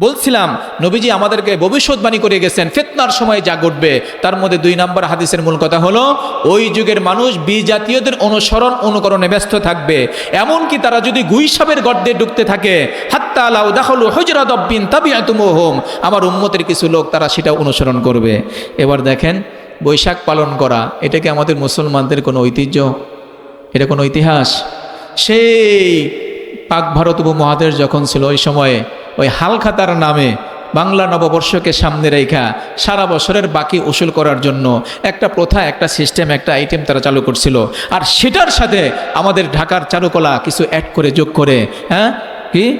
বলছিলাম, নবীজি আমাদেরকে ভবিষ্যৎবাণী করে গেছেন, ফেতনার সময় যা ঘটবে। তার মধ্যে দুই নম্বর হাদিসের মূল কথা হলো, ওই যুগের মানুষ বিজাতীয়দের অনুসরণ অনুকরণে ব্যস্ত থাকবে। এমনকি তারা যদি গুইসাবের গর্দে ঢুকতে থাকে, হাত্তা আলাউ দাখলু হজরত অব্বিন তাবি হোম আমার উম্মতের কিছু লোক তারা সেটা অনুসরণ করবে। এবার দেখেন, বৈশাখ পালন করা, এটা কি আমাদের মুসলমানদের কোনো ঐতিহ্য? এটা কোনো ইতিহাস? সেই পাক ভারত উপমহাদেশ যখন ছিল, ওই সময়ে ওই হালখাতার নামে বাংলা নববর্ষকে সামনে রেখা সারা বছরের বাকি উসুল করার জন্য একটা প্রথা, একটা সিস্টেম একটা আইটেম তারা চালু করছিল। আর সেটার সাথে আমাদের ঢাকার চারুকলা কিছু অ্যাড করে, যোগ করে হ্যাঁ? কি?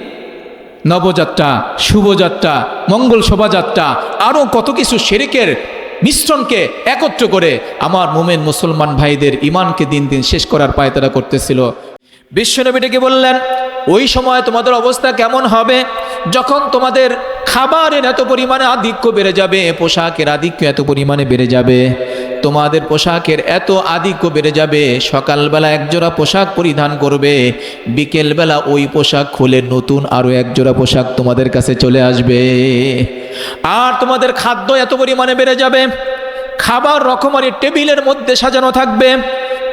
নবযাত্রা, শুভযাত্রা, মঙ্গল শোভাযাত্রা আরও কত কিছু শেরিকের মিশ্রণকে একত্র করে আমার মোমেন মুসলমান ভাইদের ইমানকে দিন দিন শেষ করার পায় তারা করতেছিল। বিশ্বনবীটাকে বললেন ওই সময় তোমাদের অবস্থা কেমন হবে? যখন তোমাদের খাবারের এত পরিমাণে আধিক্য বেড়ে যাবে, পোশাকের আধিক্য এত পরিমাণে বেড়ে যাবে, তোমাদের পোশাকের এত আধিক্য বেড়ে যাবে, সকালবেলা একজোড়া পোশাক পরিধান করবে, বিকেলবেলা ওই পোশাক খুলে নতুন আরও একজোড়া পোশাক তোমাদের কাছে চলে আসবে। আর তোমাদের খাদ্য এত পরিমাণে বেড়ে যাবে, খাবার রকমারি টেবিলের মধ্যে সাজানো থাকবে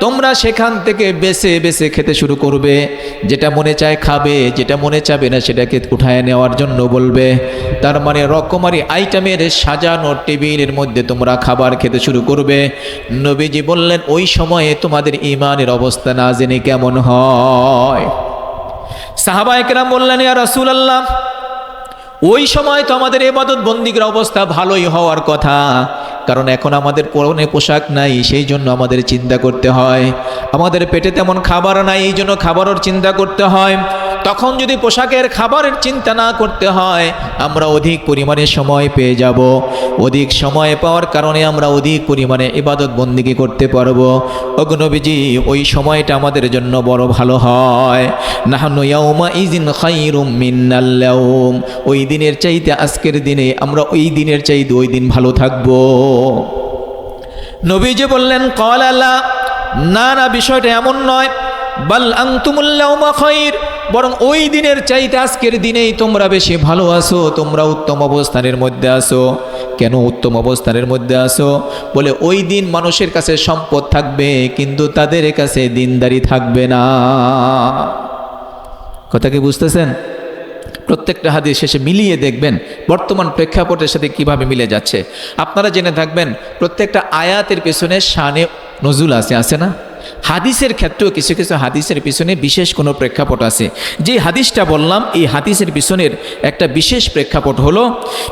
তোমরা সেখান থেকে বেছে বেছে খেতে শুরু করবে। যেটা মনে চায় খাবে, যেটা মনে চাবে না সেটাকে উঠায় নেওয়ার জন্য বলবে। তার মানে রকমারি আইটেমের সাজানো টেবিলের মধ্যে তোমরা খাবার খেতে শুরু করবে। নবীজি বললেন, ওই সময়ে তোমাদের ইমানের অবস্থা না জেনে কেমন হয়? সাহাবা একরাম বললেন, ইয়া রাসূল আল্লাহ ওই সময় তো আমাদের এবাদত বন্দিগের অবস্থা ভালোই হওয়ার কথা। কারণ এখন আমাদের পরনে পোশাক নাই, সেই জন্য আমাদের চিন্তা করতে হয়। আমাদের পেটে তেমন খাবার নাই, এই জন্য খাবারের চিন্তা করতে হয়। তখন যদি পোশাকের খাবারের চিন্তা না করতে হয়, আমরা অধিক পরিমাণে সময় পেয়ে যাব। অধিক সময় পাওয়ার কারণে আমরা অধিক পরিমাণে ইবাদত বন্দিকে করতে পারব। অগ্নবীজি ওই সময়টা আমাদের জন্য বড় ভালো হয়। নাহানু ইজিন খাইরুম মিন্নাল্লাউম ওই দিনের চাইতে আজকের দিনে আমরা ওই দিনের চাইতে ওই দিন ভালো থাকব। নবীজি বললেন কল আল্লাহ, না না, বিষয়টা এমন নয়। বাল আংতুমুল্লাউমা খৈর বরং ওই দিনের চাইতে আজকের দিনেই তোমরা বেশি ভালো আছো, তোমরা উত্তম অবস্থানের মধ্যে আসো কেন উত্তম অবস্থানের মধ্যে আসো বলে ওই দিন মানুষের কাছে সম্পদ থাকবে, কিন্তু তাদের কাছে দিনদারি থাকবে না। কথা কি বুঝতেছেন? প্রত্যেকটা হাদিস শেষে মিলিয়ে দেখবেন, বর্তমান প্রেক্ষাপটের সাথে কীভাবে মিলে যাচ্ছে। আপনারা জেনে থাকবেন, প্রত্যেকটা আয়াতের পেছনে শানে নজুল আছে আছে না? হাদিসের ক্ষেত্রেও কিছু কিছু হাদিসের পিছনে বিশেষ কোনো প্রেক্ষাপট আছে। যে হাদিসটা বললাম, এই হাদিসের পিছনের একটা বিশেষ প্রেক্ষাপট হলো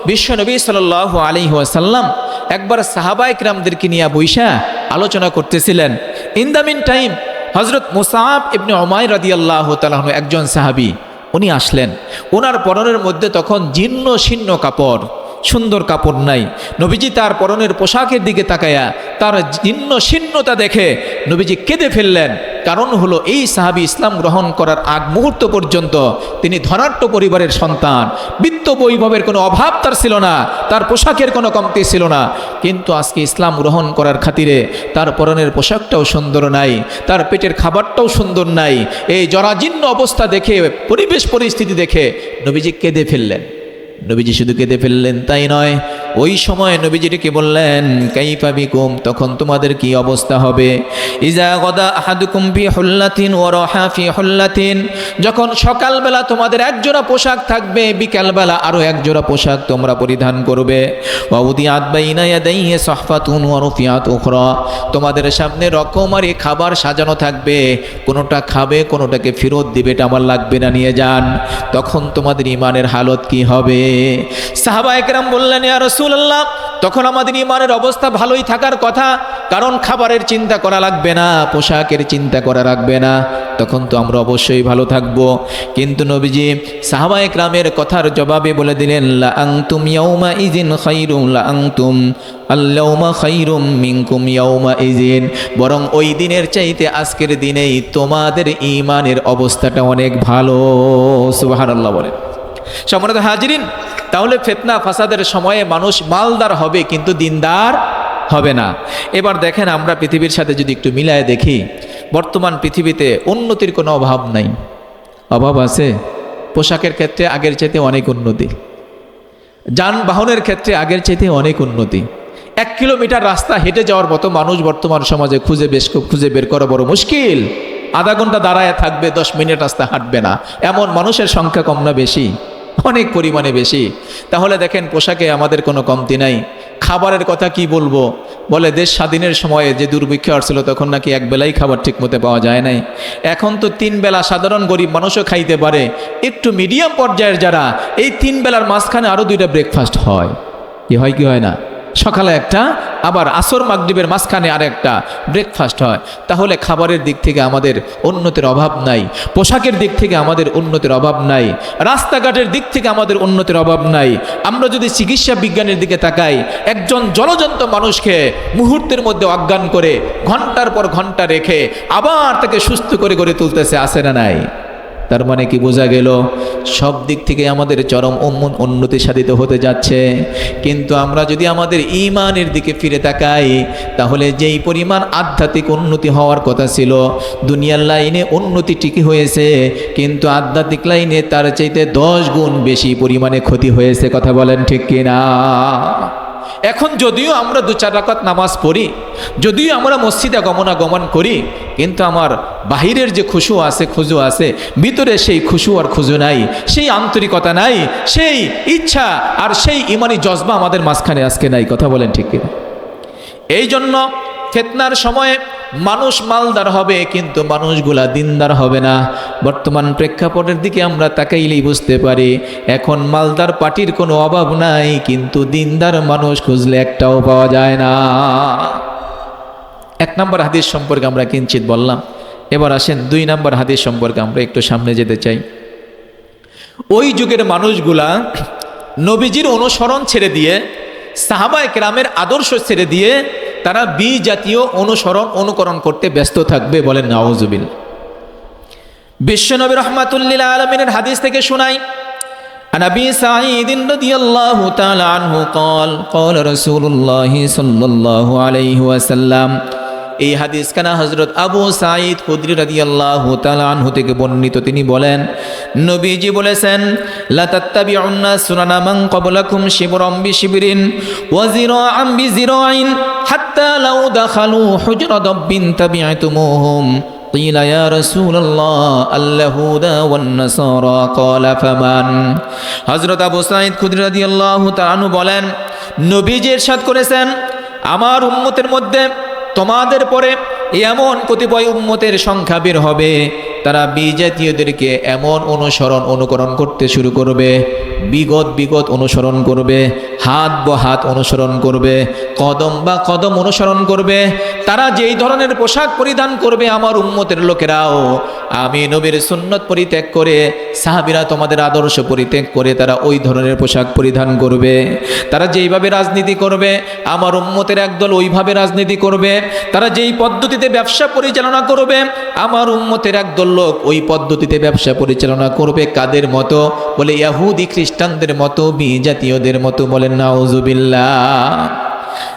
বিশ্বনবী সাল আলি ওয়াসাল্লাম একবার সাহাবাইক রামদেরকে নিয়ে বৈশা আলোচনা করতেছিলেন। ইন দ্য মিন টাইম হজরত মুসাহাব ইবনে ওমায় রাদিয়াল্লাহ তালাহ একজন সাহাবি, উনি আসলেন। ওনার পরনের মধ্যে তখন জীর্ণ, শীর্ণ কাপড়। সুন্দর কাপড় নাই। নবীজি তার পরনের পোশাকের দিকে তাকায়া তার জীর্ণ শীর্ণতা দেখে নবীজি কেঁদে ফেললেন। কারণ হলো এই সাহাবি ইসলাম গ্রহণ করার আগ মুহূর্ত পর্যন্ত তিনি ধনাঢ্য পরিবারের সন্তান। বিত্ত বৈভবের কোনো অভাব তার ছিল না, তার পোশাকের কোনো কমতি ছিল না। কিন্তু আজকে ইসলাম গ্রহণ করার খাতিরে তার পরনের পোশাকটাও সুন্দর নাই, তার পেটের খাবারটাও সুন্দর নাই। এই জরাজীর্ণ অবস্থা দেখে, পরিবেশ পরিস্থিতি দেখে নবীজি কেঁদে ফেললেন। নবীজি শুধু কেঁদে ফেললেন তাই নয় ওই সময় নবীজিটিকে বললেন, কাইফা বিকুম, তখন তোমাদের কি অবস্থা হবে? ইজা গদা ফি হুল্লাতিন ওয়া রাহা হুল্লাতিন যখন সকালবেলা তোমাদের একজোড়া পোশাক থাকবে, বিকালবেলা আরও একজোড়া পোশাক তোমরা পরিধান করবে। ওয়া উদিয়াত বাইনা ইয়াদাইহি সাহফাতুন ওয়া রুফিয়াত উখরা তোমাদের সামনে রকমারি খাবার সাজানো থাকবে, কোনোটা খাবে, কোনোটাকে ফেরত দিবে, এটা আমার লাগবে না, নিয়ে যান। তখন তোমাদের ইমানের হালত কি হবে? সাহাবা একরাম বললেন, ইয়া রাসূলুল্লাহ, তখন আমাদের ইমানের অবস্থা ভালোই থাকার কথা, কারণ খাবারের চিন্তা করা লাগবে না, পোশাকের চিন্তা করা লাগবে না, তখন তো আমরা অবশ্যই ভালো থাকব। কিন্তু নবীজি সাহাবা একরামের কথার জবাবে বলে দিলেন লা আনতুম ইয়াউমা ইজিন খাইরুম লা আনতুম আল্লাউমা খাইরুম মিনকুম ইয়াউমা ইজিন বরং ওই দিনের চাইতে আজকের দিনেই তোমাদের ইমানের অবস্থাটা অনেক ভালো, সুবহানাল্লাহ বলেন। সম্মানিত হাজিরিন তাহলে ফেতনা ফাসাদের সময়ে মানুষ মালদার হবে, কিন্তু দিনদার হবে না। এবার দেখেন আমরা পৃথিবীর সাথে যদি একটু মিলায় দেখি, বর্তমান পৃথিবীতে উন্নতির কোনো অভাব নাই। অভাব আছে? পোশাকের ক্ষেত্রে আগের চাইতে অনেক উন্নতি। যানবাহনের ক্ষেত্রে আগের চাইতে অনেক উন্নতি। এক কিলোমিটার রাস্তা হেঁটে যাওয়ার মতো মানুষ বর্তমান সমাজে খুঁজে বেশ খুঁজে বের করা বড় মুশকিল। আধা ঘণ্টা দাঁড়ায় থাকবে, দশ মিনিট রাস্তা হাঁটবে না। এমন মানুষের সংখ্যা কম না বেশি। অনেক পরিমাণে বেশি। তাহলে দেখেন পোশাকে আমাদের কোনো কমতি নাই। খাবারের কথা কি বলব? বলে দেশ স্বাধীনের সময়ে যে দুর্ভিক্ষ আসছিল তখন নাকি এক বেলাই খাবার ঠিক মতো পাওয়া যায় নাই। এখন তো তিন বেলা সাধারণ গরিব মানুষও খাইতে পারে। একটু মিডিয়াম পর্যায়ের যারা, এই তিন বেলার মাঝখানে আরও দুইটা ব্রেকফাস্ট হয়। কি হয় কি হয় না? সকালে একটা, আবার আসর মাগরিবের মাঝখানে আর একটা ব্রেকফাস্ট হয়। তাহলে খাবারের দিক থেকে আমাদের উন্নতির অভাব নাই, পোশাকের দিক থেকে আমাদের উন্নতির অভাব নাই, রাস্তাঘাটের দিক থেকে আমাদের উন্নতির অভাব নাই। আমরা যদি চিকিৎসা বিজ্ঞানের দিকে তাকাই, একজন জলজন্ত মানুষকে মুহূর্তের মধ্যে অজ্ঞান করে ঘণ্টার পর ঘণ্টা রেখে আবার তাকে সুস্থ করে গড়ে তুলতেছে আসে না নাই? তার মানে কি বোঝা গেল? সব দিক থেকে আমাদের চরম উন্নতি সাধিত হতে যাচ্ছে। কিন্তু আমরা যদি আমাদের ইমানের দিকে ফিরে তাকাই, তাহলে যেই পরিমাণ আধ্যাত্মিক উন্নতি হওয়ার কথা ছিল, দুনিয়ার লাইনে উন্নতি ঠিকই হয়েছে, কিন্তু আধ্যাত্মিক লাইনে তার চাইতে দশ গুণ বেশি পরিমাণে ক্ষতি হয়েছে, কথা বলেন ঠিক কিনা এখন যদিও আমরা দু চার রাকাত নামাজ পড়ি, যদিও আমরা মসজিদে গমনাগমন করি, কিন্তু আমার বাহিরের যে খুশু আছে, খুজু আছে, ভিতরে সেই খুশু আর খুজু নাই, সেই আন্তরিকতা নাই, সেই ইচ্ছা আর সেই ইমানি জজবা আমাদের মাঝখানে আজকে নাই, কথা বলেন ঠিক কিনা? এই জন্য ফেতনার সময়ে মানুষ মালদার হবে, কিন্তু মানুষগুলা দিনদার হবে না। বর্তমান প্রেক্ষাপটের দিকে আমরা তাকাইলেই বুঝতে পারি, এখন মালদার পার্টির কোনো অভাব নাই, কিন্তু দিনদার মানুষ খুঁজলে একটাও পাওয়া যায় না। এক নম্বর হাদিস সম্পর্কে আমরা কিঞ্চিত বললাম। এবার আসেন দুই নম্বর হাদিস সম্পর্কে আমরা একটু সামনে যেতে চাই ওই যুগের মানুষগুলা নবীজির অনুসরণ ছেড়ে দিয়ে সাহাবা একরামের আদর্শ ছেড়ে দিয়ে তারা বি জাতীয় অনুসরণ অনুকরণ করতে ব্যস্ত থাকবে বলেন নওয়াজুবিল বিশ্বনবী রহমাতুল্লিল আলমিনের হাদিস থেকে শোনাই عن ابي سعيد رضي الله تعالى عنه قال قال رسول الله صلى الله عليه وسلم এই হাদিস কানা হজরত আবু সাঈদ খুদরি রাদিয়াল্লাহু তাআলা আনহু থেকে বর্ণিত তিনি বলেন নবীজি বলেছেন লা তাত্তাবিউন্না সুনানা মান ক্বাবলাকুম শিবরাম বিশিবরিন ওয়া জিরাআম বিজিরাইন হাত্তা লাউ দাখালু হুজরা দাব্বিন তাবি'তুমুহুম قيل يا رسول الله اليهودا والنصارى قال فمن হযরত আবু সাঈদ খুদরি রাদিয়াল্লাহু তাআলা আনহু বলেন নবীজি ইরশাদ করেছেন আমার উম্মতের মধ্যে তোমাদের পরে এমন কতিপয় উম্মতের সংখ্যা বের হবে, তারা বিজাতীয়দেরকে এমন অনুসরণ অনুকরণ করতে শুরু করবে, বিগত বিগত অনুসরণ করবে, হাত বা হাত অনুসরণ করবে, কদম বা কদম অনুসরণ করবে, তারা যেই ধরনের পোশাক পরিধান করবে আমার উম্মতের লোকেরাও, আমি নবীর সুন্নত পরিত্যাগ করে, সাহাবিরা তোমাদের আদর্শ পরিত্যাগ করে তারা ওই ধরনের পোশাক পরিধান করবে, তারা যেইভাবে রাজনীতি করবে, আমার উম্মতের একদল ওইভাবে রাজনীতি করবে, তারা যেই পদ্ধতিতে ব্যবসা পরিচালনা করবে? আমার উম্মতের একদল লোক ওই পদ্ধতিতে ব্যবসা পরিচালনা করবে কাদের মতো? বলে ইয়াহুদি খ্রিস্টানদের মতো বি জাতীয়দের মতো বলেন নাউজুবিল্লাহ।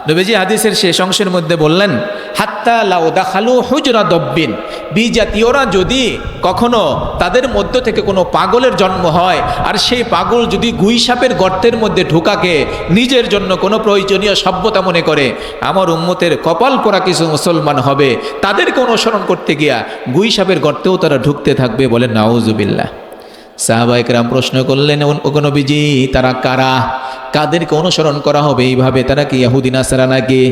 নবীজি হাদিসের শেষ অংশের মধ্যে বললেন, হাত্তা লাউ দাখালু হুজরা দব্বিন। বিজাতীয়রা যদি কখনো তাদের মধ্য থেকে কোনো পাগলের জন্ম হয়, আর সেই পাগল যদি গুই সাপের গর্তের মধ্যে ঢুকাকে, নিজের জন্য কোনো প্রয়োজনীয় সভ্যতা মনে করে, আমার উম্মতের কপাল পরা কিছু মুসলমান হবে তাদেরকে অনুসরণ করতে গিয়া গুই সাপের গর্তেও তারা ঢুকতে থাকবে বলেন নাউজুবিল্লাহ। সাহাবাইকরাম প্রশ্ন করলেন নবীজি, তারা কারা? কাদেরকে অনুসরণ করা হবে এইভাবে? তারা কি এহুদিন আসারা নাকি?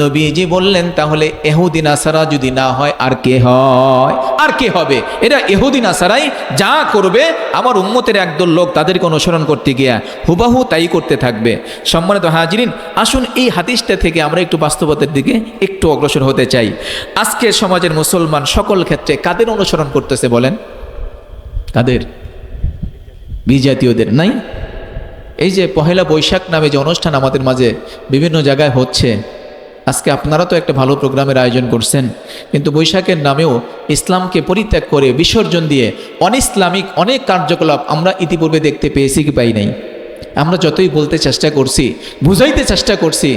নবীজি বললেন, তাহলে এহুদিন আসারা যদি না হয়, আর কে হয়? আর কে হবে? এরা এহুদিন আসারাই যা করবে, আমার উম্মতের একদল লোক তাদেরকে অনুসরণ করতে গিয়া হুবাহু তাই করতে থাকবে। সম্মানিত হাজিরিন, আসুন এই হাদিসটা থেকে আমরা একটু বাস্তবতার দিকে একটু অগ্রসর হতে চাই। আজকের সমাজের মুসলমান সকল ক্ষেত্রে কাদের অনুসরণ করতেছে বলেন? কাদের? বিজাতীয়দের, নাই? এই যে পহেলা বৈশাখ নামে যে অনুষ্ঠান আমাদের মাঝে বিভিন্ন জায়গায় হচ্ছে, আজকে আপনারা তো একটা ভালো প্রোগ্রামের আয়োজন করছেন, কিন্তু বৈশাখের নামেও ইসলামকে পরিত্যাগ করে বিসর্জন দিয়ে অনিসলামিক অনেক কার্যকলাপ আমরা ইতিপূর্বে দেখতে পেয়েছি কি পাই নাই। আমরা যতই বলতে চেষ্টা করছি, বুঝাইতে চেষ্টা করছি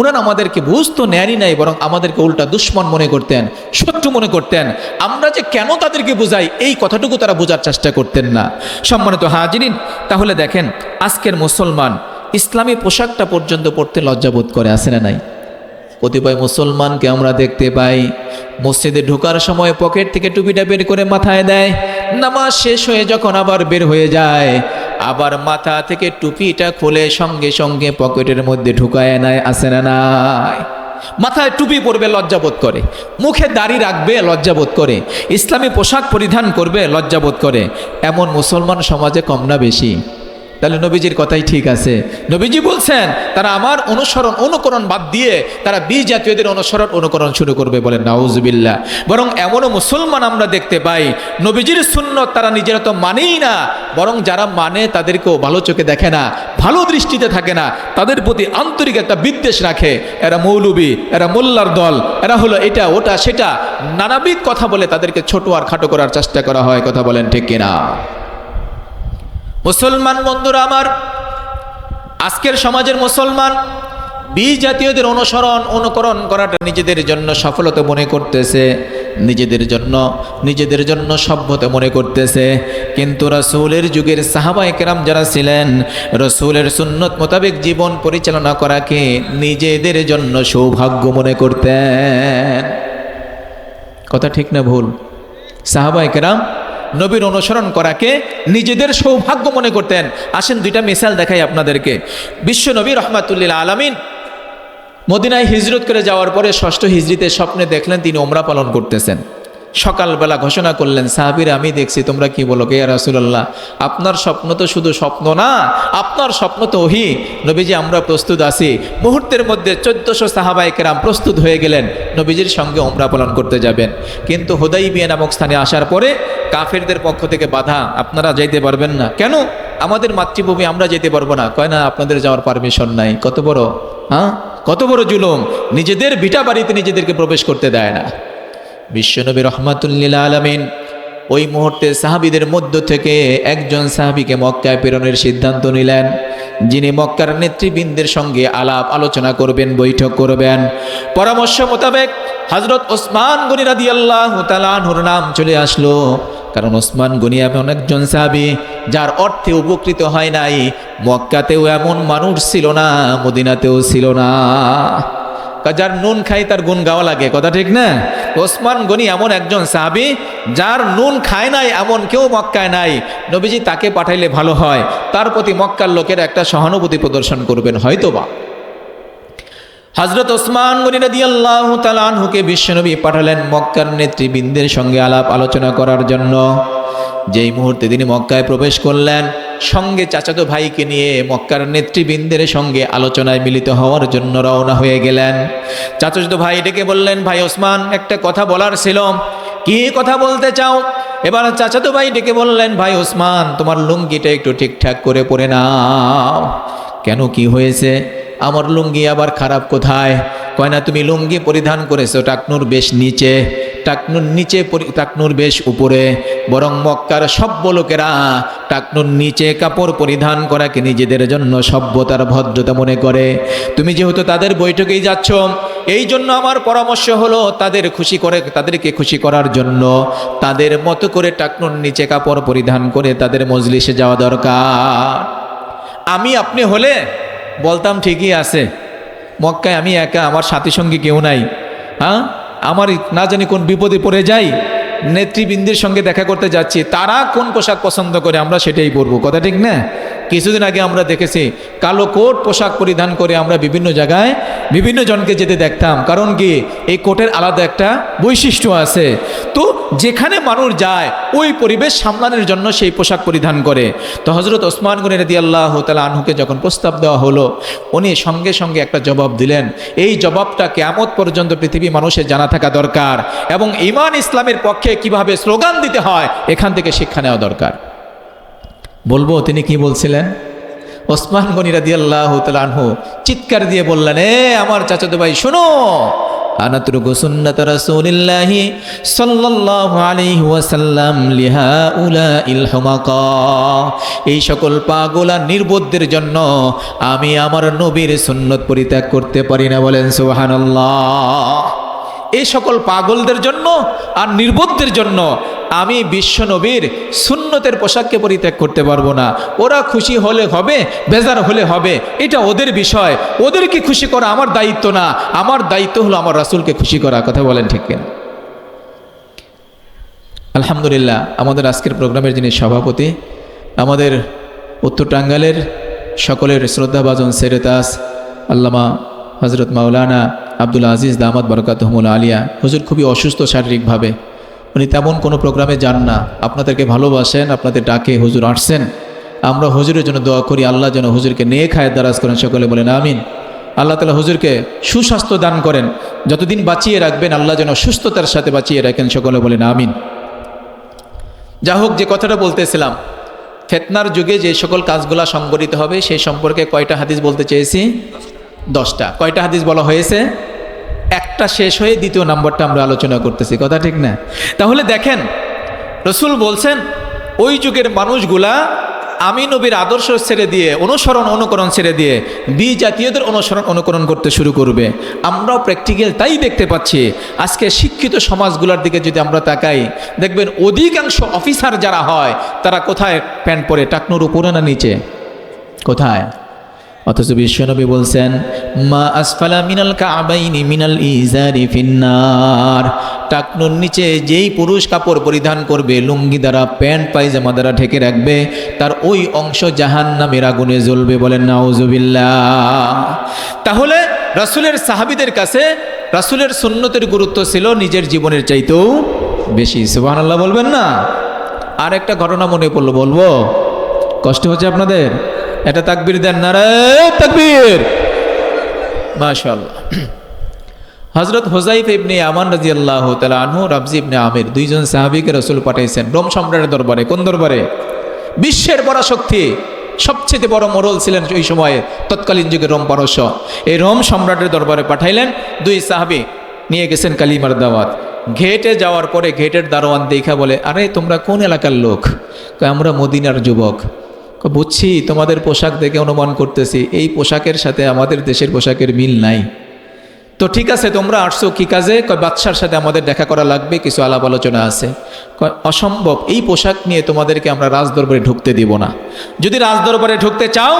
ওনারা আমাদেরকে বুঝতো নেয়ারই নাই, বরং আমাদেরকে উল্টা দুশ্মন মনে করতেন, শত্রু মনে করতেন। আমরা যে কেন তাদেরকে বোঝাই, এই কথাটুকু তারা বোঝার চেষ্টা করতেন না। সম্মানিত হাজিরিন, তাহলে দেখেন, আজকের মুসলমান ইসলামী পোশাকটা পর্যন্ত পড়তে লজ্জাবোধ করে আসে না নাই? কতিপয় মুসলমানকে আমরা দেখতে পাই, মসজিদে ঢোকার সময় পকেট থেকে টুপিটা বের করে মাথায় দেয়, নামাজ শেষ হয়ে যখন আবার বের হয়ে যায় আবার মাথা থেকে টুপিটা খুলে সঙ্গে সঙ্গে পকেটের মধ্যে ঢুকায় নেয় আসে না নাই? মাথায় টুপি পরবে লজ্জাবোধ করে। মুখে দাড়ি রাখবে লজ্জাবোধ করে। ইসলামী পোশাক পরিধান করবে লজ্জাবোধ করে। এমন মুসলমান সমাজে কম না বেশি। তাহলে নবীজির কথাই ঠিক আছে। নবীজি বলছেন, তারা আমার অনুসরণ, অনুকরণ বাদ দিয়ে তারা বি জাতীয়দের অনুসরণ, অনুকরণ শুরু করবে বলেন নাউজবিল্লা বরং এমনও মুসলমান আমরা দেখতে পাই, নবীজির সুন্নত তারা নিজেরা তো মানেই না, বরং যারা মানে তাদেরকেও ভালো চোখে দেখে না, ভালো দৃষ্টিতে থাকে না, তাদের প্রতি আন্তরিক একটা বিদ্বেষ রাখে। এরা মৌলবী, এরা মোল্লার দল, এরা হলো এটা, ওটা, সেটা। নানাবিধ কথা বলে তাদেরকে ছোট আর খাটো করার চেষ্টা করা হয়, কথা বলেন ঠিক কিনা? মুসলমান বন্ধুরা আমার, আজকের সমাজের মুসলমান বি জাতীয়দের অনুসরণ, অনুকরণ করাটা নিজেদের জন্য সফলতা মনে করতেছে, নিজেদের জন্য নিজেদের জন্য সভ্যতা মনে করতেছে। কিন্তু রসুলের যুগের সাহাবাই কেরাম যারা ছিলেন, রসুলের সুন্নত মোতাবেক জীবন পরিচালনা করাকে নিজেদের জন্য সৌভাগ্য মনে করতেন। কথা ঠিক না ভুল? সাহাবাই কেরাম নবীর অনুসরণ করাকে নিজেদের সৌভাগ্য মনে করতেন। আসেন দুইটা মিসাল দেখাই আপনাদেরকে। বিশ্ব নবী রহমাতুল্লিল আলমিন মদিনায় হিজরত করে যাওয়ার পরে ষষ্ঠ হিজরিতে স্বপ্নে দেখলেন তিনি ওমরা পালন করতেছেন। সকালবেলা ঘোষণা করলেন, সাহাবিরা, আমি দেখছি, তোমরা কি বলো? কে রাসুলাল্লাহ? আপনার স্বপ্ন তো শুধু স্বপ্ন না, আপনার স্বপ্ন তো ওহি। নবীজি, আমরা প্রস্তুত আছি। মুহূর্তের মধ্যে চোদ্দশো সাহাবাই কেরাম প্রস্তুত হয়ে গেলেন, নবীজির সঙ্গে ওমরা পালন করতে যাবেন। কিন্তু হোদাই বিয়ে নামক স্থানে আসার পরে কাফেরদের পক্ষ থেকে বাধা, আপনারা যাইতে পারবেন না। কেন? আমাদের মাতৃভূমি, আমরা যেতে পারব না। কয় না, আপনাদের যাওয়ার পারমিশন নাই। কত বড়? হ্যাঁ? কত বড় জুলুম? নিজেদের ভিটা বাড়িতে নিজেদেরকে প্রবেশ করতে দেয় না। বিশ্বনবী রহমাতুল্লিল আলমিন ওই মুহূর্তে সাহাবিদের মধ্য থেকে একজন সাহাবিকে মক্কায় প্রেরণের সিদ্ধান্ত নিলেন, যিনি মক্কার নেতৃবৃন্দের সঙ্গে আলাপ আলোচনা করবেন, বৈঠক করবেন। পরামর্শ মোতাবেক হজরত ওসমান গনি রাদি আল্লাহ তালাহুর নাম চলে আসলো। কারণ ওসমান গনি এমন একজন সাহাবি যার অর্থে উপকৃত হয় নাই। মক্কাতেও এমন মানুষ ছিল না, মদিনাতেও ছিল না। যার নুন খাই তার গুণ গাওয়া লাগে, কথা ঠিক না? ওসমান গনি এমন একজন সাহাবি, যার নুন খায় নাই, এমন কেউ মক্কায় নাই। নবীজি তাকে পাঠাইলে ভালো হয়। তার প্রতি মক্কার লোকের একটা সহানুভূতি প্রদর্শন করবেন, হয়তোবা। হজরত ওসমান গনি রাদি আল্লাহ তালানহুকে বিশ্বনবী পাঠালেন মক্কার নেতৃবৃন্দের সঙ্গে আলাপ আলোচনা করার জন্য। যেই মুহূর্তে তিনি মক্কায় প্রবেশ করলেন সঙ্গে চাচাতো ভাইকে নিয়ে মক্কার নেতৃবৃন্দের সঙ্গে আলোচনায় মিলিত হওয়ার জন্য রওনা হয়ে গেলেন। চাচাতো ভাই ডেকে বললেন, ভাই ওসমান, একটা কথা বলার ছিল। কি কথা বলতে চাও? এবার চাচাতো ভাই ডেকে বললেন, ভাই ওসমান, তোমার লুঙ্গিটা একটু ঠিকঠাক করে পরে নাও। কেন কি হয়েছে? আমার লুঙ্গি আবার খারাপ কোথায়? কয় না, তুমি লুঙ্গি পরিধান করেছ, টাকনুর বেশ নিচে। টাকনুর নিচে টাকনুর বেশ উপরে, বরং মক্কার সভ্য লোকেরা টাকনুর নিচে কাপড় পরিধান করাকে নিজেদের জন্য সভ্যতার ভদ্রতা মনে করে। তুমি যেহেতু তাদের বৈঠকেই যাচ্ছ, এই জন্য আমার পরামর্শ হলো তাদের খুশি করে, তাদেরকে খুশি করার জন্য তাদের মতো করে টাকনুর নিচে কাপড় পরিধান করে তাদের মজলিসে যাওয়া দরকার। আমি আপনি হলে বলতাম ঠিকই আছে। মক্কায় আমি একা, আমার সাথী সঙ্গী কেউ নাই। হ্যাঁ? আমার না জানি কোন বিপদে পড়ে যাই, নেতৃবৃন্দের সঙ্গে দেখা করতে যাচ্ছি, তারা কোন পোশাক পছন্দ করে আমরা সেটাই পরবো। কথা ঠিক না? কিছুদিন আগে আমরা দেখেছি কালো কোট পোশাক পরিধান করে আমরা বিভিন্ন জায়গায় বিভিন্ন জনকে যেতে দেখতাম। কারণ কি? এই কোটের আলাদা একটা বৈশিষ্ট্য আছে। তো যেখানে মানুষ যায়, ওই পরিবেশ সামলানোর জন্য সেই পোশাক পরিধান করে। তো হজরত ওসমান গনি রদি আল্লাহ তালা আনহুকে যখন প্রস্তাব দেওয়া হলো, উনি সঙ্গে সঙ্গে একটা জবাব দিলেন, এই জবাবটা কেমত পর্যন্ত পৃথিবী মানুষের জানা থাকা দরকার এবং ইমান ইসলামের পক্ষে কীভাবে স্লোগান দিতে হয়, এখান থেকে শিক্ষা নেওয়া দরকার। বলব, তিনি কি বলছিলেন? ওসমান গনি রাদি আল্লাহ তালানহু চিৎকার দিয়ে বললেন, এ আমার চাচাতো ভাই, শোনো। আনাতুরুকু সুন্নাত রাসূলিল্লাহি সাল্লাল্লাহু আলাইহি ওয়াসাল্লাম লিহাউলা ইল হুমাকা। এই সকল পাগলা নির্বোধদের জন্য আমি আমার নবীর সুন্নত পরিত্যাগ করতে পারি না, বলেন সুবহানাল্লাহ। এই সকল পাগলদের জন্য আর নির্বোধদের জন্য আমি বিশ্ব নবীর সুন্নতের পোশাককে পরিত্যাগ করতে পারব না। ওরা খুশি হলে হবে, বেজার হলে হবে। এটা ওদের বিষয়। ওদেরকে খুশি করা আমার দায়িত্ব না। আমার দায়িত্ব হলো আমার রাসূলকে খুশি করা। কথা বলেন ঠিক কিনা? আলহামদুলিল্লাহ, আমাদের আজকের প্রোগ্রামের যিনি সভাপতি, আমাদের উত্তর টাঙ্গালের সকলের শ্রদ্ধাভাজন সেরেতাস, আল্লামা হজরত মাওলানা আব্দুল আজিজ দামাদ বরকাতহমুল আলিয়া। হুজুর খুবই অসুস্থ শারীরিকভাবে। উনি তেমন কোনো প্রোগ্রামে যান না। আপনাদেরকে ভালোবাসেন, আপনাদের ডাকে হুজুর আসছেন। আমরা হুজুরের জন্য দোয়া করি, আল্লাহ যেন হুজুরকে নিয়ে খায়ের দ্বারাজ করেন, সকলে বলেন আমিন। আল্লাহ তালা হুজুরকে সুস্বাস্থ্য দান করেন। যতদিন বাঁচিয়ে রাখবেন, আল্লাহ যেন সুস্থতার সাথে বাঁচিয়ে রাখেন, সকলে বলেন আমিন। যা হোক, যে কথাটা বলতেছিলাম, ফেতনার যুগে যে সকল কাজগুলা সংগঠিত হবে সেই সম্পর্কে কয়টা হাদিস বলতে চেয়েছি? দশটা। কয়টা হাদিস বলা হয়েছে? একটা শেষ হয়ে দ্বিতীয় নাম্বারটা আমরা আলোচনা করতেছি, কথা ঠিক না? তাহলে দেখেন, রসুল বলছেন, ওই যুগের মানুষগুলা আমি নবীর আদর্শ ছেড়ে দিয়ে, অনুসরণ, অনুকরণ ছেড়ে দিয়ে বি জাতীয়দের অনুসরণ, অনুকরণ করতে শুরু করবে। আমরাও প্র্যাকটিক্যাল তাই দেখতে পাচ্ছি। আজকে শিক্ষিত সমাজগুলোর দিকে যদি আমরা তাকাই, দেখবেন অধিকাংশ অফিসার যারা হয়, তারা কোথায় প্যান্ট পরে? টাকনুর উপরে না নিচে? কোথায়? অথচ বিশ্বনবী বলছেন, মা আসফালা মিনাল কাবাইনি মিনাল ইজারি ফিন্নার। টাকনুর নিচে যেই পুরুষ কাপড় পরিধান করবে, লুঙ্গি দ্বারা প্যান্ট, পায়জামা দ্বারা ঢেকে রাখবে, তার ওই অংশ জাহান নামের আগুনে জ্বলবে বলেন, নাউজুবিল্লাহ। তাহলে রাসুলের সাহাবিদের কাছে রাসুলের সুন্নতের গুরুত্ব ছিল নিজের জীবনের চাইতেও বেশি। সুবাহ আল্লাহ বলবেন না? আর একটা ঘটনা মনে পড়ল, বলব? কষ্ট হচ্ছে আপনাদের? এটা তাকবির দেন না রে, তাকবির। মাশাআল্লাহ। হজরত হোজাইফ ইবনে আমান রাজি আল্লাহ আনহু রাবজি ইবনে আমির, দুইজন সাহাবিকে রসুল পাঠাইছেন রোম সম্রাটের দরবারে। কোন দরবারে? বিশ্বের বড় শক্তি সবচেয়ে বড় মোরল ছিলেন ওই সময়ে তৎকালীন যুগে রোম পারস্য এই রোম সম্রাটের দরবারে পাঠাইলেন দুই সাহাবি, নিয়ে গেছেন কালিমার দাওয়াত। ঘেটে যাওয়ার পরে ঘেটের দারোয়ান দেখা বলে, আরে, তোমরা কোন এলাকার লোক? আমরা মদিনার যুবক। বুঝছি, তোমাদের পোশাক দেখে অনুমান করতেছি, এই পোশাকের সাথে আমাদের দেশের পোশাকের মিল নাই। তো ঠিক আছে, তোমরা আসছো কি কাজে? কয় বাচ্চার সাথে আমাদের দেখা করা লাগবে, কিছু আলাপ আলোচনা আছে। অসম্ভব, এই পোশাক নিয়ে তোমাদেরকে আমরা রাজদরবারে ঢুকতে দিব না। যদি রাজদরবারে ঢুকতে চাও,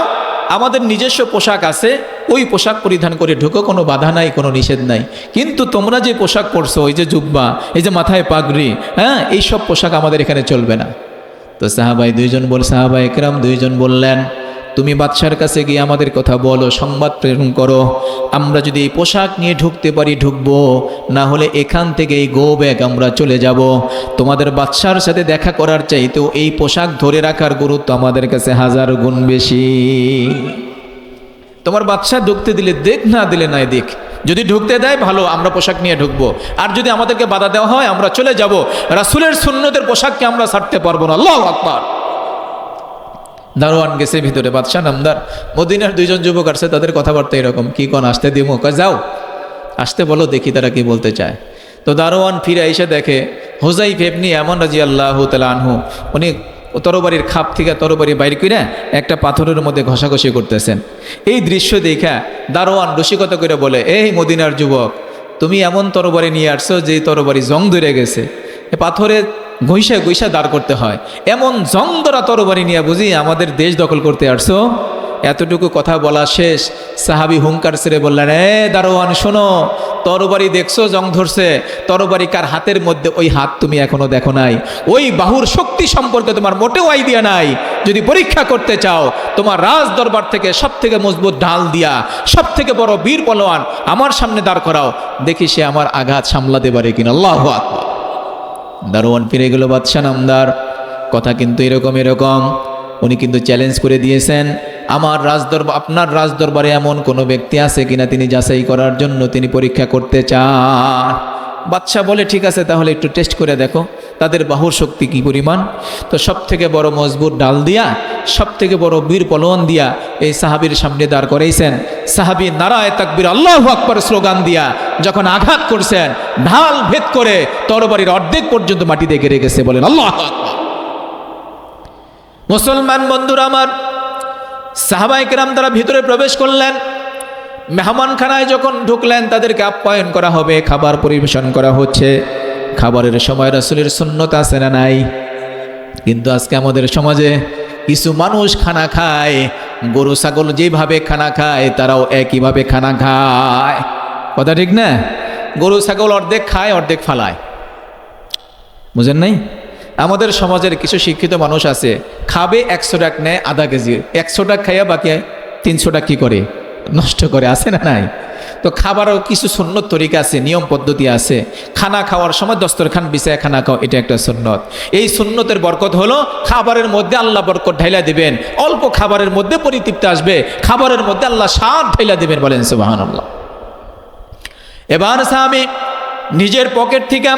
আমাদের নিজস্ব পোশাক আছে, ওই পোশাক পরিধান করে ঢুকো, কোনো বাধা নাই, কোনো নিষেধ নাই। কিন্তু তোমরা যে পোশাক পরছো, ওই যে জুব্বা, এই যে মাথায় পাগড়ি হ্যাঁ এই সব পোশাক আমাদের এখানে চলবে না। তো সাহাবাই দুইজন বল, সাহাবাই একরাম দুইজন বললেন, তুমি বাদশার কাছে গিয়ে আমাদের কথা বলো, সংবাদ প্রেরণ করো। আমরা যদি এই পোশাক নিয়ে ঢুকতে পারি, ঢুকবো। না হলে এখান থেকে এই গো ব্যাগ আমরা চলে যাব। তোমাদের বাদশার সাথে দেখা করার চাইতেও এই পোশাক ধরে রাখার গুরুত্ব আমাদের কাছে হাজার গুণ বেশি। তোমার বাচ্চা ঢুকতে দিলে দেখ, না দিলে নাই দেখ। যদি ঢুকতে দেয়, ভালো, আমরা পোশাক নিয়ে ঢুকবো। আর যদি আমাদেরকে বাধা দেওয়া হয়, আমরা চলে যাব। রাসুলের সুন্নতের পোশাককে আমরা ছাড়তে পারব না। আল্লাহ আকবার। দারোয়ান গেছে ভিতরে, বাদশাহ নামদার। মদিনার দুইজন যুবক আসছে, তাদের কথাবার্তা এরকম। কি কোন, আসতে দিমো? কয়, যাও। আসতে বলো, দেখি তারা কি বলতে চায়। তো দারোয়ান ফিরে এসে দেখে হোজাই ফেবনি এমন রাজি আল্লাহ তালা উনি তরবারির খাপ থেকে তরবারি বাইর করে একটা পাথরের মধ্যে ঘষাঘষি করতেছেন। এই দৃশ্য দেখা দারোয়ান রসিকতা করে বলে, এই মদিনার যুবক, তুমি এমন তরবারি নিয়ে আসছো যে তরবারি জং ধরে গেছে। পাথরে ঘইসা ঘইসা দাঁড় করতে হয়। এমন জং ধরা তরবারি নিয়ে বুঝি আমাদের দেশ দখল করতে আসছো? এতটুকু কথা বলা শেষ। সাহাবি হুঙ্কার সেরে বললেন, এ দারোয়ান, শোনো, তরবারি দেখছ, জং ধরছে। তরবারি কার হাতের মধ্যে? ওই হাত তুমি এখনও দেখো নাই। ওই বাহুর শক্তি সম্পর্কে তোমার মোটেও আইডিয়া নাই। যদি পরীক্ষা করতে চাও, তোমার রাজ দরবার থেকে সব থেকে মজবুত ঢাল দিয়া সব থেকে বড় বীর পলোয়ান আমার সামনে দাঁড় করাও। দেখি সে আমার আঘাত সামলাতে পারে কিনা। আল্লাহ দারোয়ান ফিরে গেল বাদশাহ নামদার। কথা কিন্তু এরকম এরকম। উনি কিন্তু চ্যালেঞ্জ করে দিয়েছেন। আমার রাজদরবার আপনার রাজদরবারে এমন কোনো ব্যক্তি আছে কিনা তিনি যাচাই করার জন্য তিনি পরীক্ষা করতে চান? বাদশাহ বলে, ঠিক আছে, তাহলে একটু টেস্ট করে দেখো, তাদের বাহুর শক্তি কি পরিমাণ? তো সব থেকে বড় মজবুত ডাল দিয়া সব থেকে বড় বীর পলোয়ান দিয়া এই সাহাবির সামনে দাঁড় করাইছেন। সাহাবি নারায় তাকবির, আল্লাহ আকবর স্লোগান দিয়া যখন আঘাত করছেন, ঢাল ভেদ করে তরবারির অর্ধেক পর্যন্ত মাটিতে গেড়ে গেছে বলেন, আল্লাহ মুসলমান বন্ধুরা আমার সাহাবাইকেরাম তারা ভিতরে প্রবেশ করলেন। মেহমানখানায় যখন ঢুকলেন, তাদেরকে আপ্যায়ন করা হবে, খাবার পরিবেশন করা হচ্ছে। খাবারের সময় রাসুলের শূন্যতা আছে না নাই? কিন্তু আজকে আমাদের সমাজে কিছু মানুষ খানা খায়, গরু, ছাগল যেভাবে খানা খায়, তারাও একইভাবে খানা খায়। কথা ঠিক না? গরু, ছাগল অর্ধেক খায়, অর্ধেক ফালায়। বুঝেন নাই? আমাদের সমাজের কিছু শিক্ষিত মানুষ আছে, খাবে একশো টাক নেয় আধা কেজি। একশো টাক খাইয়া বাকি তিনশো টাক কী করে? নষ্ট করে, আছে না নাই? তো খাবারও কিছু সুন্নত তরিকা আছে, নিয়ম পদ্ধতি আছে। খানা খাওয়ার সময় দস্তরখান বিছায় খানা খাও, এটা একটা সুন্নত। এই সুন্নতের বরকত হলো খাবারের মধ্যে আল্লাহ বরকত ঢাইলা দিবেন। অল্প খাবারের মধ্যে পরিতৃপ্তি আসবে, খাবারের মধ্যে আল্লাহ স্বাদ ঢাইলা দিবেন বলেন সুবাহান আল্লাহ এবার স্বামী নিজের পকেট থেকে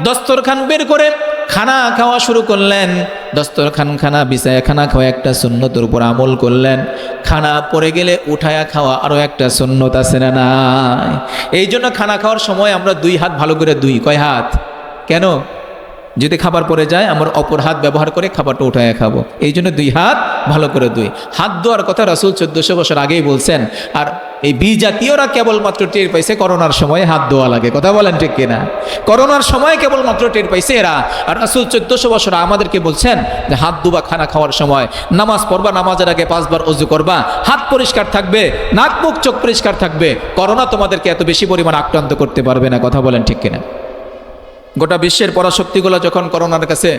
দস্তরখান বের করে খানা খাওয়া শুরু করলেন। দস্তরখান খানা বিছায়া খানা খাওয়া একটা সুন্নতের উপর আমল করলেন। খানা পড়ে গেলে উঠায়া খাওয়া আরও একটা সুন্নত আছে না নাই? এই জন্য খানা খাওয়ার সময় আমরা দুই হাত ভালো করে দুই, কয় হাত? কেন? যদি খাবার পড়ে যায়, আমার অপর হাত ব্যবহার করে খাবারটা উঠায় খাব। এই জন্য দুই হাত ভালো করে দুই। হাত ধোয়ার কথা রাসুল চোদ্দশো বছর আগেই বলছেন, আর এই বি জাতীয়রা কেবলমাত্র টের পাইছে করোনার সময় হাত ধোয়া লাগে। কথা বলেন ঠিক কিনা? করোনার সময় কেবলমাত্র টের পাইছে এরা। আর রাসুল চোদ্দশো বছর আমাদেরকে বলছেন যে হাত দুবা খানা খাওয়ার সময় নামাজ পড়বা, নামাজের আগে পাঁচবার অজু করবা, হাত পরিষ্কার থাকবে, নাক মুখ চোখ পরিষ্কার থাকবে, করোনা তোমাদেরকে এত বেশি পরিমাণ আক্রান্ত করতে পারবে না, কথা বলেন ঠিক কিনা? গোটা বিশ্বের পরাশক্তিগুলো যখন করোনার কাছে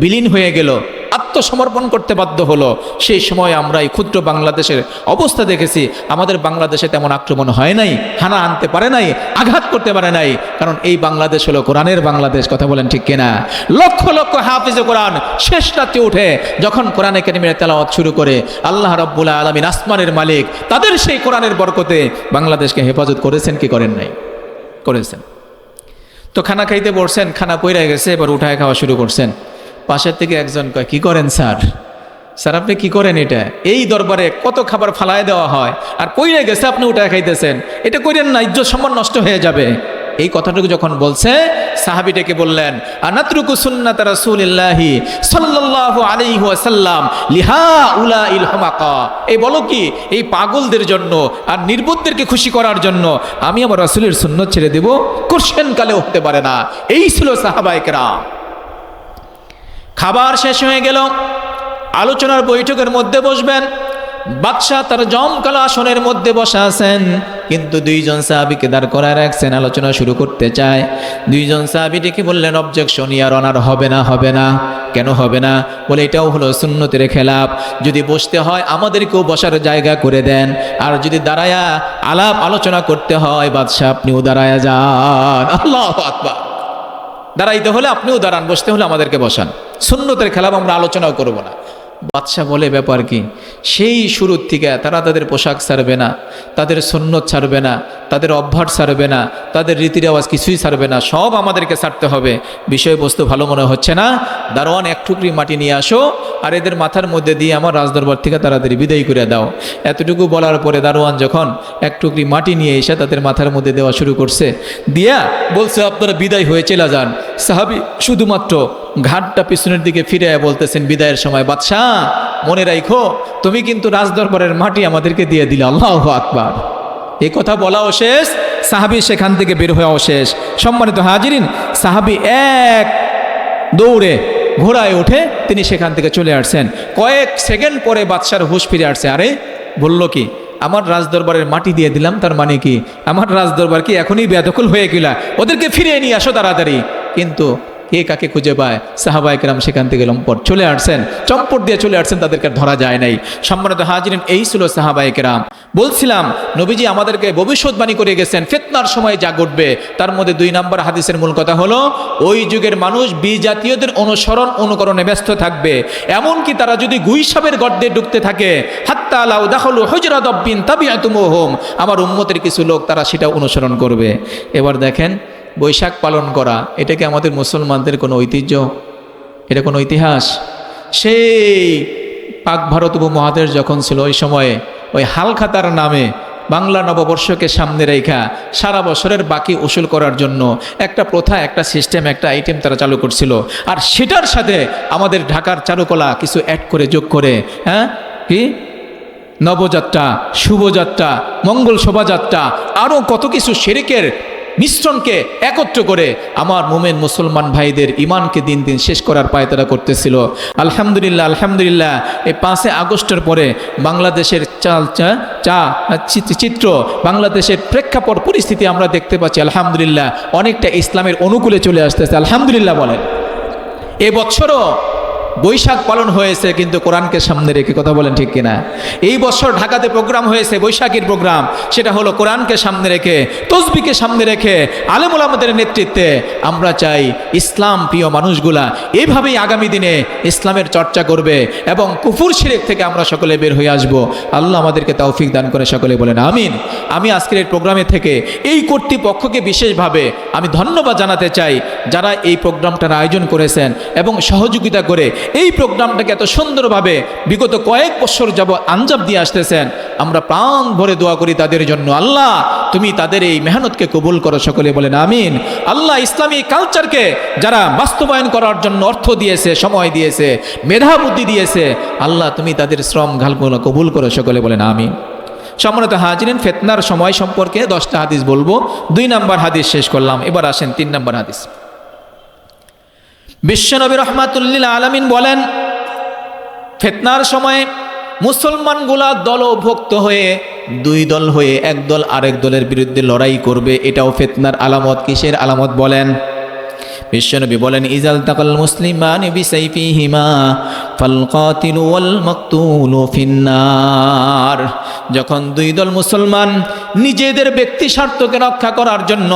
বিলীন হয়ে গেল, আত্মসমর্পণ করতে বাধ্য হলো। সেই সময় আমরা এই ক্ষুদ্র বাংলাদেশের অবস্থা দেখেছি। আমাদের বাংলাদেশে তেমন আক্রমণ হয় নাই, হানা আনতে পারে নাই, আঘাত করতে পারে নাই। কারণ এই বাংলাদেশ হলো কোরআনের বাংলাদেশ, কথা বলেন ঠিক কিনা? লক্ষ লক্ষ হাফিজে কোরআন শেষ রাত্রে উঠে যখন কোরআন একাডেমির তেলাওয়াত শুরু করে, আল্লাহ রব্বুল্লাহ আলমিন আসমানের মালিক, তাদের সেই কোরআনের বরকতে বাংলাদেশকে হেফাজত করেছেন কি করেন নাই? করেছেন। তো খানা খাইতে বসছেন, খানা পইরা গেছে, এবার উঠায় খাওয়া শুরু করছেন। পাশের থেকে একজন কয়, কি করেন স্যার? স্যার, আপনি কি করেন এটা? এই দরবারে কত খাবার ফালায় দেওয়া হয়? আর পইরে গেছে আপনি উঠায় খাইতেছেন। এটা করেন না, ইজ্জত সম্মান নষ্ট হয়ে যাবে। এই কথাটুকু যখন বলছে সাহাবিটাকে বললেন, আনাতরুকু সুন্নাত রাসূলিল্লাহি সাল্লাল্লাহু আলাইহি ওয়াসাল্লাম লিহা উলা ইল হুমাকা। এই বলো কি? এই পাগলদের জন্য আর নির্বুদ্ধদেরকে খুশি করার জন্য আমি আমার রাসূলের সুন্নত ছেড়ে দেব? কোশ্চেন কালেও হতে পারে না। এই ছিল সাহাবায়ে কেরাম। খাবার শেষ হয়ে গেল। আলোচনার বৈঠকের মধ্যে বসবেন। বাদশাহ তার জমকালো আসনের মধ্যে বসা আছেন। কিন্তু দুইজন সাহাবিকে দাঁড় করায় রাখছেন, আলোচনা শুরু করতে চায়। দুইজন সাহাবি ডেকে বললেন অবজেকশন ইয়ার অনার হবে না হবে না। কেন হবে না? বলে, এটাও হলো সুন্নতের খেলাপ। যদি বসতে হয়, আমাদেরকেও বসার জায়গা করে দেন। আর যদি দাঁড়ায়া আলাপ আলোচনা করতে হয়, বাদশাহ আপনিও দাঁড়ায়া যান। আল্লাহ আকবার। দাঁড়াইতে হলে আপনিও দাঁড়ান বসতে হলে আমাদেরকে বসান। সুন্নতের খেলাপ আমরা আলোচনাও করব না। বাদশাহ বলে, ব্যাপার কি? সেই শুরুর থেকে তারা তাদের পোশাক ছাড়বে না, তাদের সন্ন্যত ছাড়বে না, তাদের অভ্যাস ছাড়বে না, তাদের রীতি রেওয়াজ কিছুই ছাড়বে না, সব আমাদেরকে ছাড়তে হবে। বিষয়বস্তু ভালো মনে হচ্ছে না? দারোয়ান এক টুকরি মাটি নিয়ে আসো আর এদের মাথার মধ্যে দিয়ে আমার রাজদরবার থেকে তাড়াতাড়ি বিদায় করে দাও। এতটুকু বলার পরে দারোয়ান যখন এক টুকরি মাটি নিয়ে এসে তাদের মাথার মধ্যে দেওয়া শুরু করছে, দিয়া বলছে, আপনারা বিদায় হয়ে চলে যান। সাহাবি শুধুমাত্র ঘাটটা পিছনের দিকে ফিরে বলতেছেন, বিদায়ের সময় বাদশাহ মনে রাখো তুমি কিন্তু রাজদরবারের মাটি আমাদেরকে দিয়ে দিলে, আল্লাহ আকবার। এই কথা বলাও শেষ, সাহাবি সেখান থেকে বের হওয়াও শেষ। সম্মানিত হাজিরিন, সাহাবি এক দৌড়ে ঘোড়ায় উঠে তিনি সেখান থেকে চলে আসছেন। কয়েক সেকেন্ড পরে বাদশার হুশ ফিরে আসছে, আরে বলল কি, আমার রাজদরবারের মাটি দিয়ে দিলাম, তার মানে কি? আমার রাজদরবার কি এখনই বেদখল হয়ে গেলা? ওদেরকে ফিরিয়ে নিয়ে আসো তাড়াতাড়ি। কিন্তু কে কাকে খুঁজে পায়? সাহাবা একরাম সেখান থেকে লম্পট। চলে আসছেন, চম্পট দিয়ে চলে আসছেন, তাদেরকে ধরা যায় নাই। সম্মানিত হাজিরিন, এই ছিল সাহাবা একরাম বলছিলাম, নবীজি আমাদেরকে ভবিষ্যৎবাণী করে গেছেন, ফেতনার সময় যা ঘটবে, তার মধ্যে দুই নম্বর হাদিসের মূল কথা হলো, ওই যুগের মানুষ বিজাতীয়দের অনুসরণ অনুকরণে ব্যস্ত থাকবে। এমনকি তারা যদি গুইসাবের গর্দে ঢুকতে থাকে, হাত্তা আলাউ দাখলু অব্বিন তাবিয়াতুমুহুম আমার উম্মতের কিছু লোক তারা সেটা অনুসরণ করবে। এবার দেখেন বৈশাখ পালন করা, এটা কি আমাদের মুসলমানদের কোনো ঐতিহ্য? এটা কোনো ইতিহাস? সেই পাক ভারত উপমহাদেশ যখন ছিল, ওই সময়ে ওই হালখাতার নামে বাংলা নববর্ষকে সামনে রেখা সারা বছরের বাকি উসুল করার জন্য একটা প্রথা, একটা সিস্টেম, একটা আইটেম তারা চালু করছিল। আর সেটার সাথে আমাদের ঢাকার চারুকলা কিছু অ্যাড করে, যোগ করে হ্যাঁ? কি? নবযাত্রা, শুভযাত্রা, মঙ্গল শোভাযাত্রা আরও কত কিছু, শেরিকের মিশ্রণকে একত্র করে আমার মোমেন মুসলমান ভাইদের ইমানকে দিন দিন শেষ করার পায়তারা করতেছিল। আলহামদুলিল্লাহ আলহামদুলিল্লাহ। এই পাঁচে আগস্টের পরে বাংলাদেশের চাল চা চা, চিত্র- বাংলাদেশের প্রেক্ষাপট, পরিস্থিতি আমরা দেখতে পাচ্ছি। আলহামদুলিল্লাহ, অনেকটা ইসলামের অনুকূলে চলে আসতেছে। আলহামদুলিল্লাহ বলেন। এবছরও বৈশাখ পালন হয়েছে, কিন্তু কোরআনকে সামনে রেখে কথা বলেন ঠিক কিনা? এই বছর ঢাকাতে প্রোগ্রাম হয়েছে, বৈশাখীর প্রোগ্রাম সেটা হলো কোরআনকে সামনে রেখে, তসবিকে সামনে রেখে আলেমুল আমাদের নেতৃত্বে আমরা চাই ইসলাম প্রিয় মানুষগুলা এইভাবেই আগামী দিনে ইসলামের চর্চা করবে এবং কুফুর শিরেক থেকে আমরা সকলে বের হয়ে আসব। আল্লাহ আমাদেরকে তৌফিক দান করে সকলে বলেন, আমিন। আমি আজকের এই প্রোগ্রামে থেকে এই কর্তৃপক্ষকে বিশেষভাবে আমি ধন্যবাদ জানাতে চাই যারা এই প্রোগ্রামটার আয়োজন করেছেন এবং সহযোগিতা করে এই প্রোগ্রামটাকে এত সুন্দরভাবে বিগত কয়েক বছর যাব আঞ্জাব দিয়ে আসতেছেন। আমরা প্রাণ ভরে দোয়া করি তাদের জন্য। আল্লাহ, তুমি তাদের এই মেহনতকে কবুল করো সকলে বলেন, আমিন। আল্লাহ ইসলামী কালচারকে যারা বাস্তবায়ন করার জন্য অর্থ দিয়েছে, সময় দিয়েছে, মেধা বুদ্ধি দিয়েছে, আল্লাহ তুমি তাদের শ্রম ঘালগুলো কবুল করো সকলে বলেন, আমিন। সম্মানিত হাজিরেন, ফেতনার সময় সম্পর্কে দশটা হাদিস বলব। দুই নাম্বার হাদিস শেষ করলাম। এবার আসেন তিন নাম্বার হাদিস। বিশ্বনবী রহমাতুল্লিল আলমিন বলেন, ফেতনার সময়ে মুসলমানগুলা দলভুক্ত হয়ে দুই দল হয়ে এক দল আরেক দলের বিরুদ্ধে লড়াই করবে, এটাও ফেতনার আলামত। কিসের আলামত বলেন? বিশ্বনবী বলেন, ইজাল তাকাল মুসলিমান ফিন্নার। যখন দুই দল মুসলমান নিজেদের ব্যক্তি স্বার্থকে রক্ষা করার জন্য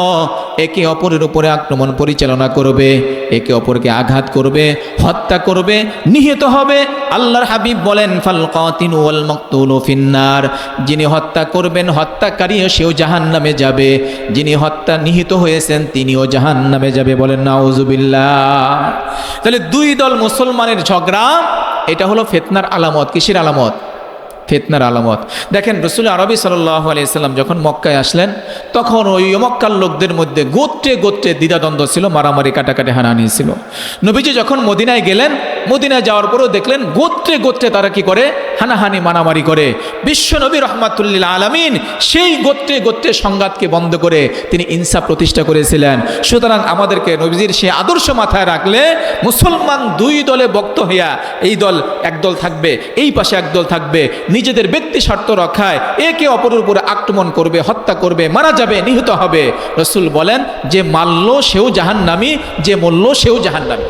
একে অপরের উপরে আক্রমণ পরিচালনা করবে, একে অপরকে আঘাত করবে, হত্যা করবে, নিহত হবে। আল্লাহর হাবিব বলেন, ফাল কাতিলু ওয়াল মাকতুলু ফিন্নার। যিনি হত্যা করবেন, হত্যাকারীও সেও জাহান্নামে যাবে। যিনি হত্যা নিহিত হয়েছেন, তিনিও জাহান্নামে যাবে বলেন, নাউজুবিল্লাহ। তাহলে দুই দল মুসলমানের ঝগড়া, এটা হলো ফেতনার আলামত। কিসের আলামত? ফেতনার আলামত। দেখেন, রসুল আরবি সাল্লাহ আলিয়াল্লাম যখন মক্কায় আসলেন, তখন ওই মক্কার লোকদের মধ্যে গোত্রে গোত্রে দ্বিধাদ্বন্দ্ব ছিল, মারামারি, কাটাকাটি, হানাহানি ছিল। নবীজি যখন মদিনায় গেলেন, মদিনায় যাওয়ার পরেও দেখলেন, গোত্রে গোত্রে তারা কি করে? হানাহানি, মারামারি করে। বিশ্ব নবী রহমাতুল্লিল আলমিন সেই গোত্রে গোত্রে সংঘাতকে বন্ধ করে তিনি ইনসাফ প্রতিষ্ঠা করেছিলেন। সুতরাং আমাদেরকে নবীজির সেই আদর্শ মাথায় রাখলে মুসলমান দুই দলে বক্ত হইয়া এই দল একদল থাকবে, এই পাশে একদল থাকবে নিজেদের ব্যক্তি স্বার্থ রক্ষায় একে অপরের উপরে আক্রমণ করবে, হত্যা করবে, মারা যাবে, নিহত হবে। রসুল বলেন, যে মাল্য সেও জাহান্নামি, যে মরল সেও জাহান্নামি।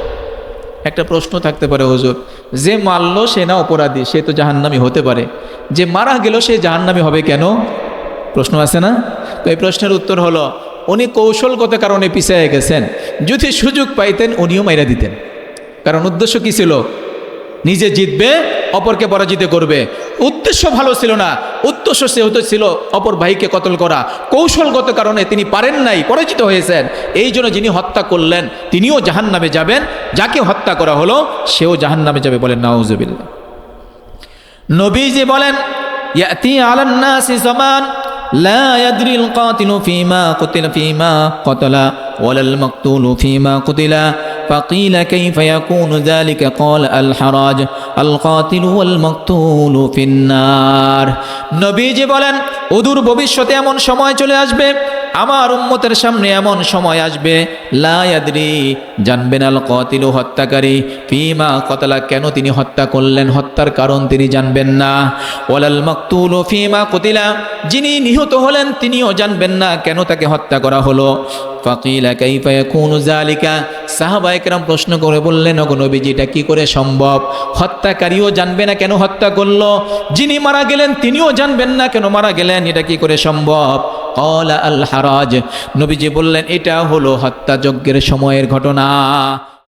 একটা প্রশ্ন থাকতে পারে, হুজুর। যে মারল সে না অপরাধী, সে তো জাহান্নামি হতে পারে। যে মারা গেল সে জাহান্নামি হবে কেন? প্রশ্ন আছে না? তো এই প্রশ্নের উত্তর হলো, উনি কৌশলগত কারণে পিছিয়ে গেছেন। যদি সুযোগ পাইতেন উনিও মাইরা দিতেন। কারণ উদ্দেশ্য কী ছিল? নিজে জিতবে অপরকে পরাজিত করবে উদ্দেশ্য ভালো ছিল না উদ্দেশ্য সে হতে ছিল অপর ভাইকে কতল করা কৌশলগত কারণে তিনি পারেন নাই পরাজিত হয়েছেন এই জন্য যিনি হত্যা করলেন তিনিও জাহান নামে যাবেন যাকে হত্যা করা হলো সেও জাহান নামে যাবে বলেন নাউজুবিল্লাহ নবীজি বলেন ইয়াতি আলান নাসি জামান لا يدري القاتل فيما قتل فيما قتل ولا المقتول فيما قتل فقيل كيف يكون ذلك قال الحراج القاتل والمقتول في النار নবীজি বলেন অদূর ভবিষ্যতে এমন সময় চলে আসবে। আমার উম্মতের সামনে এমন সময় আসবে। লায়াদ্রি জানবেন আল কতিল হত্যাকারী। ফিমা কতলা, কেন তিনি হত্যা করলেন? হত্যার কারণ তিনি জানবেন না। ওয়ালাল মকতুল ও ফিমা কতিলা, যিনি নিহত হলেন তিনিও জানবেন না কেন তাকে হত্যা করা হলো। প্রশ্ন করে বললেন করে সম্ভব? হত্যাকারীও জানবে না কেন হত্যা করল? যিনি মারা গেলেন তিনিও জানবেন না কেন মারা গেলেন? এটা কি করে সম্ভব? কলা আল হারাজ নবীজি বললেন এটা হলো হত্যাযজ্ঞের সময়ের ঘটনা।